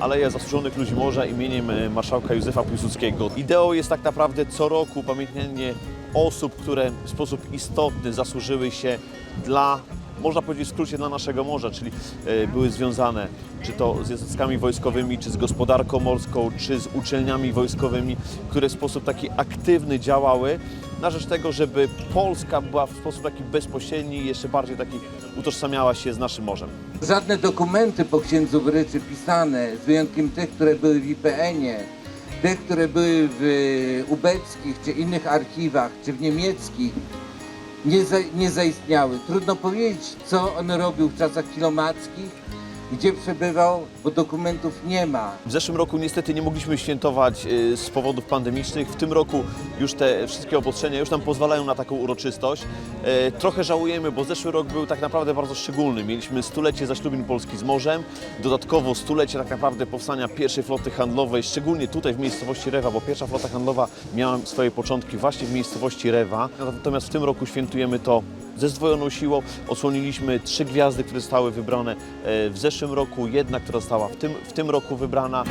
Aleja Zasłużonych Ludzi Morza imieniem e, marszałka Józefa Piłsudskiego. Ideą jest tak naprawdę co roku pamiętanie osób, które w sposób istotny zasłużyły się dla, można powiedzieć w skrócie, dla naszego morza, czyli e, były związane czy to z jednostkami wojskowymi, czy z gospodarką morską, czy z uczelniami wojskowymi, które w sposób taki aktywny działały na rzecz tego, żeby Polska była w sposób taki bezpośredni i jeszcze bardziej taki utożsamiała się z naszym morzem. Żadne dokumenty po księdzu Wryczy pisane, z wyjątkiem tych, które były w IPN-ie, tych, które były w e, ubeckich czy innych archiwach, czy w niemieckich, nie, za, nie zaistniały. Trudno powiedzieć, co on robił w czasach kilomackich, gdzie przebywał, bo dokumentów nie ma. W zeszłym roku niestety nie mogliśmy świętować y, z powodów pandemicznych. W tym roku już te wszystkie obostrzenia już nam pozwalają na taką uroczystość. E, Trochę żałujemy, bo zeszły rok był tak naprawdę bardzo szczególny. Mieliśmy stulecie zaślubin Polski z morzem, dodatkowo stulecie tak naprawdę powstania pierwszej floty handlowej, szczególnie tutaj w miejscowości Rewa, bo pierwsza flota handlowa miała swoje początki właśnie w miejscowości Rewa. Natomiast w tym roku świętujemy to ze zdwojoną siłą. Odsłoniliśmy trzy gwiazdy, które zostały wybrane e, w zeszłym roku, jedna, która została w tym, w tym roku wybrana.